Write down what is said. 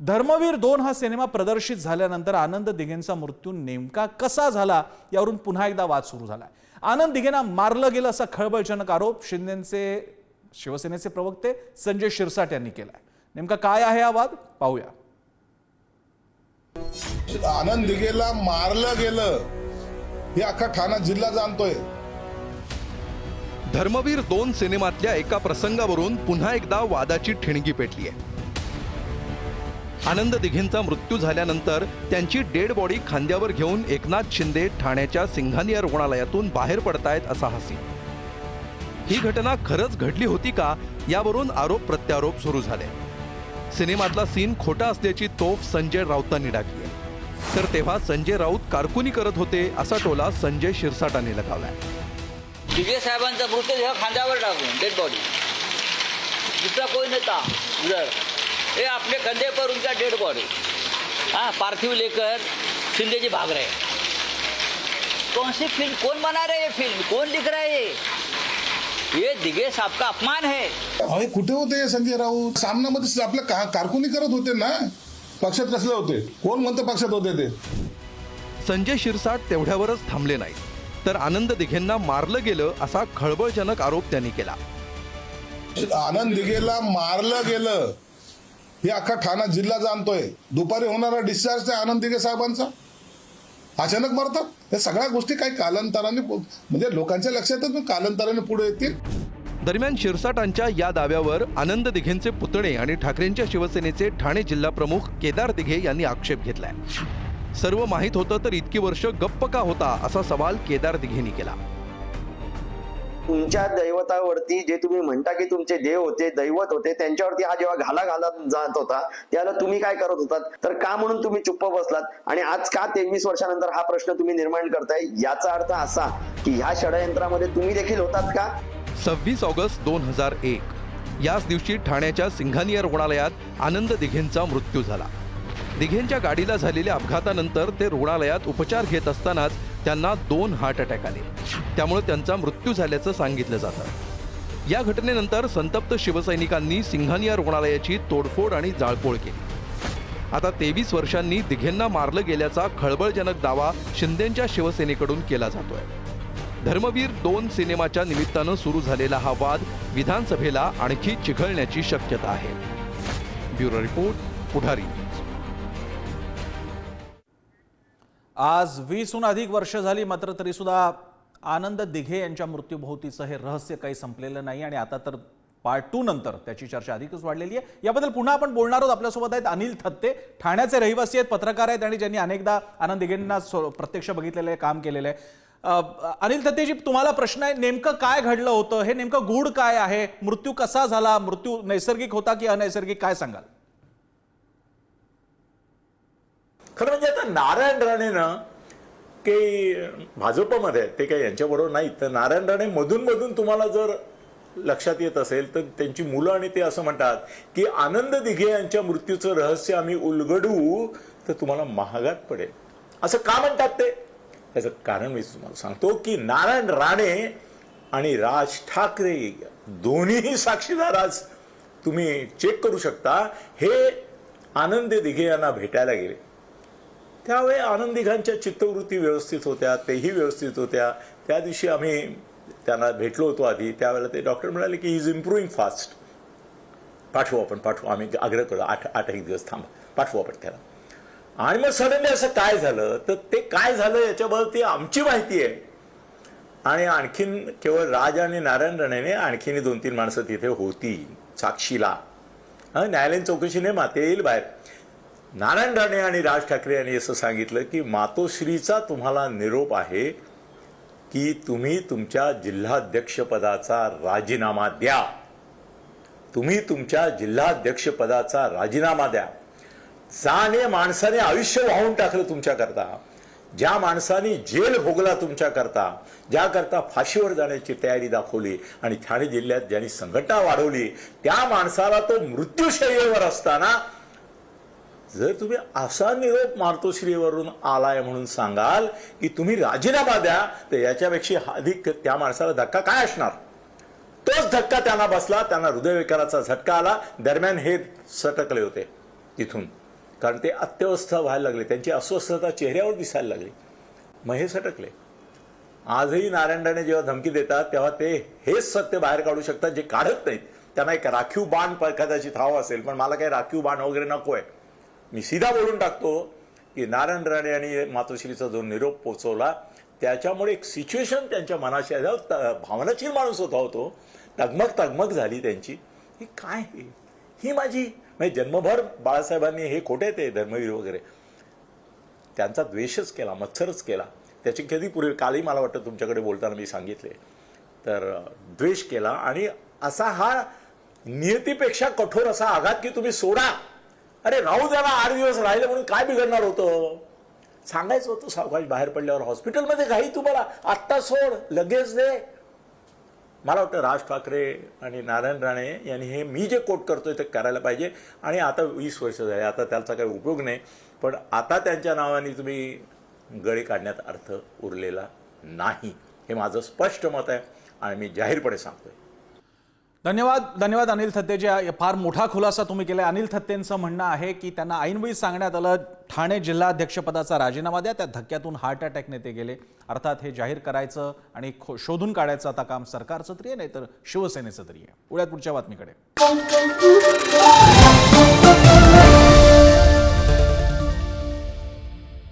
धर्मवीर दोन हा सिनेमा प्रदर्शित झाल्यानंतर आनंद दिघेंचा मृत्यू नेमका कसा झाला यावरून पुन्हा एकदा वाद सुरू झालाय. आनंद दिघेंना मारलं गेलं असा खळबळजनक आरोप शिंदेचे शिवसेनेचे प्रवक्ते संजय शिरसाट यांनी केलाय. नेमका काय आहे हा वाद? पाहूया. आनंद दिघेला मारलं गेलं हे अख्खा ठाणा जिल्हा जाणतोय. धर्मवीर दोन सिनेमातल्या एका प्रसंगावरून पुन्हा एकदा वादाची ठिणगी पेटली आहे आनंद दिघींचा मृत्यू झाल्यानंतर त्यांची डेड बॉडी खांद्यावर घेऊन एकनाथ शिंदे ठाण्याच्या सिंघानिया रुग्णालयातून बाहेर पडतायत असा हसी ही घटना खरंच घडली होती का यावरून आरोप प्रत्यारोप सुरू झाले. सिनेमातला सीन खोटा असल्याची तोफ संजय राऊतांनी टाकली तर तेव्हा संजय राऊत कारकुनी करत होते असा टोला संजय शिरसाटांनी लगावलाय. दिघे साहेबांचा मृतदेह खांद्यावर टाकून डेड बॉडी दुसरा कोण नेता? ये अपने कंधे पर उनका डेड बॉडी हाँ पार्थिव लेकर शिंदे जी भाग रहे हैं। कौन सी फिल्म कौन बना रहे ये फिल्म कौन लिख रहा है ये? ये दिघे साहब का अपमान है. अरे कुठे होते संजय राऊत? सामनामध्ये आपल्या का कारकुनी करत होते ना? पक्षात कसले होते. कोण म्हणतं पक्षात होते ते? संजय शिरसाट तेवढ्यावरच थांबले नाहीत. तर आनंद दिघेंना मारलं गेलं असा खळबळजनक आरोप त्यांनी केला. आनंद दिघेला मारलं गेलं. हे अख्खा ठाणा जिल्हा जाणतोय. दुपारी होणारा डिस्चार्ज आहे आनंद दिघे साहेबांचा. अचानक मरतात. या सगळ्या गोष्टी काही कालांतराने म्हणजे लोकांच्या लक्षात येतात कालांतराने पुढे येतील. दरम्यान शिरसाटांच्या या दाव्यावर आनंद दिघेंचे पुतणे आणि ठाकरेंच्या शिवसेनेचे ठाणे जिल्हा प्रमुख केदार दिघे यांनी आक्षेप घेतलाय. सर्व माहीत होतं तर इतकी वर्ष गप्प का होता असा सवाल केदार दिघेंनी केला. तुमच्या दैवतावरती जे तुम्ही म्हणता की तुमचे देव होते दैवत होते त्यांच्यावरती हा जेव्हा घाला घालत जात होता त्याला तुम्ही काय करत होतात? तर का म्हणून तुम्ही चुप्प बसलात? आणि आज का तेवीस वर्षानंतर हा प्रश्न तुम्ही निर्माण करताय? याचा अर्थ असा की ह्या षडयंत्रामध्ये तुम्ही देखील होतात का? सव्वीस ऑगस्ट दोन हजार एक. याच दिवशी ठाण्याच्या सिंघानिया रुग्णालयात आनंद दिघेंचा मृत्यू झाला. दिघेंच्या गाडीला झालेल्या अपघातानंतर ते रुग्णालयात उपचार घेत असतानाच त्यांना दोन हार्ट अटॅक आले. त्यामुळे त्यांचा मृत्यू झाल्याचं सांगितलं जातं. या घटनेनंतर संतप्त शिवसैनिकांनी सिंघानिया रुग्णालयाची तोडफोड आणि जाळपोळ केली. आता तेवीस वर्षांनी दिघेंना मारलं गेल्याचा खळबळजनक दावा शिंदेच्या शिवसेनेकडून केला जातोय. धर्मवीर दोन सिनेमाच्या निमित्तानं सुरू झालेला हा वाद विधानसभेला आणखी चिघळण्याची शक्यता आहे. Bureau report Pudhari. आज वीसहून अधिक वर्ष झाली मात्र तरीसुद्धा आनंद दिघे यांच्या मृत्यूभोवतीचं हे रहस्य काही संपलेलं नाही आणि आता तर पार्ट टू नंतर त्याची चर्चा अधिकच वाढलेली आहे. याबद्दल पुन्हा आपण बोलणार आहोत. आपल्यासोबत आहेत अनिल थत्ते. ठाण्याचे रहिवासी आहेत पत्रकार आहेत आणि ज्यांनी अनेकदा आनंद दिघेंना स्व- प्रत्यक्ष बघितलेलं आहे काम केलेलं आहे. अनिल थत्तेजी तुम्हाला प्रश्न आहे नेमकं काय घडलं होतं? हे नेमकं गूढ काय आहे? मृत्यू कसा झाला? मृत्यू नैसर्गिक होता की अनैसर्गिक? काय सांगाल? खरं म्हणजे आता नारायण राणेनं की भाजपमध्ये ते काही यांच्याबरोबर नाहीत तर नारायण राणे मधून मधून तुम्हाला जर लक्षात येत असेल तर त्यांची मुलं आणि ते असं म्हणतात की आनंद दिघे यांच्या मृत्यूचं रहस्य आम्ही उलगडू तर तुम्हाला महागात पडेल. असं का म्हणतात ते? त्याचं कारण मी तुम्हाला सांगतो की नारायण राणे आणि राज ठाकरे दोन्हीही साक्षीदार आज तुम्ही चेक करू शकता. हे आनंद दिघे यांना भेटायला गेले. त्यावेळी आनंदिघांच्या चित्तवृत्ती व्यवस्थित होत्या तेही व्यवस्थित होत्या. त्या दिवशी आम्ही त्यांना भेटलो होतो आधी. त्यावेळेला ते डॉक्टर म्हणाले की इज इम्प्रूव्हिंग फास्ट पाठवू आपण पाठवू. आम्ही आग्रह करू आठ आठ एक दिवस थांबा पाठवू आपण त्याला. आणि मग सडनली असं काय झालं? तर ते काय झालं याच्याबद्दल आमची माहिती आहे. आणि आणखीन केवळ राज आणि नारायण राणेने आणखीन दोन तीन माणसं तिथे होती साक्षीला. न्यायालयीन चौकशीने माते येईल बाहेर. नारायण राणे आणि राज ठाकरे यांनी असं सांगितलं की मातोश्रीचा तुम्हाला निरोप आहे की तुम्ही तुमच्या जिल्हाध्यक्षपदाचा राजीनामा द्या. तुम्ही तुमच्या जिल्हाध्यक्षपदाचा राजीनामा द्या. जाणे माणसाने आयुष्य वाहून टाकलं तुमच्याकरता. ज्या माणसाने जेल भोगला तुमच्याकरता ज्याकरता फाशीवर जाण्याची तयारी दाखवली आणि ठाणे जिल्ह्यात ज्यांनी संघटना वाढवली त्या माणसाला तो मृत्यूशय्येवर असताना जर तुम्ही असा निरोप मार्तोश्रीवरून आलाय म्हणून सांगाल की तुम्ही राजीनामा द्या तर याच्यापेक्षा अधिक त्या माणसाला धक्का काय असणार? तोच धक्का त्यांना बसला त्यांना हृदयविकाराचा झटका आला. दरम्यान हे सटकले होते तिथून कारण ते अत्यवस्थ व्हायला लागले. त्यांची अस्वस्थता चेहऱ्यावर दिसायला लागली. मग हे सटकले. आजही नारायणराणे जेव्हा धमकी देतात तेव्हा ते हेच सत्य बाहेर काढू शकतात जे काढत नाहीत. त्यांना एक राखीव बाण कदाचित हवा असेल पण मला काही राखीव बाण वगैरे नको आहे मी सीधा बोलून टाकतो की नारायण राणे यांनी मातोश्रीचा जो निरोप पोचवला त्याच्यामुळे एक सिच्युएशन त्यांच्या मनाशी त- भावनाशील माणूस होता होतो तगमग तगमग झाली त्यांची. ही काय हे? ही माझी म्हणजे जन्मभर बाळासाहेबांनी हे खोटे ते धर्मवीर वगैरे. त्यांचा द्वेषच केला मत्सरच केला. त्याची कधी पूर्वी कालही मला वाटतं तुमच्याकडे बोलताना मी सांगितले. तर द्वेष केला आणि असा हा नियतीपेक्षा कठोर असा आघात की तुम्ही सोडा. अरे राहू द्या ना आठ दिवस राहिले म्हणून काय बिघडणार होतं? सांगायचं होतं सावकाश बाहेर पडल्यावर हॉस्पिटलमध्ये घाई तुम्हाला. आत्ता सोड लगेच दे. मला वाटतं राज ठाकरे आणि नारायण राणे यांनी हे मी जे कोट करतोय ते करायला पाहिजे. आणि आता वीस वर्ष झाले आता त्याचा काही उपयोग नाही. पण आता त्यांच्या नावाने तुम्ही गळे काढण्यात अर्थ उरलेला नाही. हे माझं स्पष्ट मत आहे आणि मी जाहीरपणे सांगतोय. धन्यवाद धन्यवाद अनिल थत्तेजी फार मोठा खुलासा तुम्ही केला अनिल थत्तेंचं म्हणणं आहे की त्यांना ऐनवेळी सांगण्यात आलं ठाणे जिल्हाध्यक्षपदाचा राजीनामा द्या. त्या धक्क्यातून हार्ट अटॅकने ते गेले. अर्थात हे जाहीर करायचं आणि खो- शोधून काढायचं आता काम सरकारचं तरी आहे नाही तर शिवसेनेचं तरी आहे. पुढ्यात पुढच्या बातमीकडे.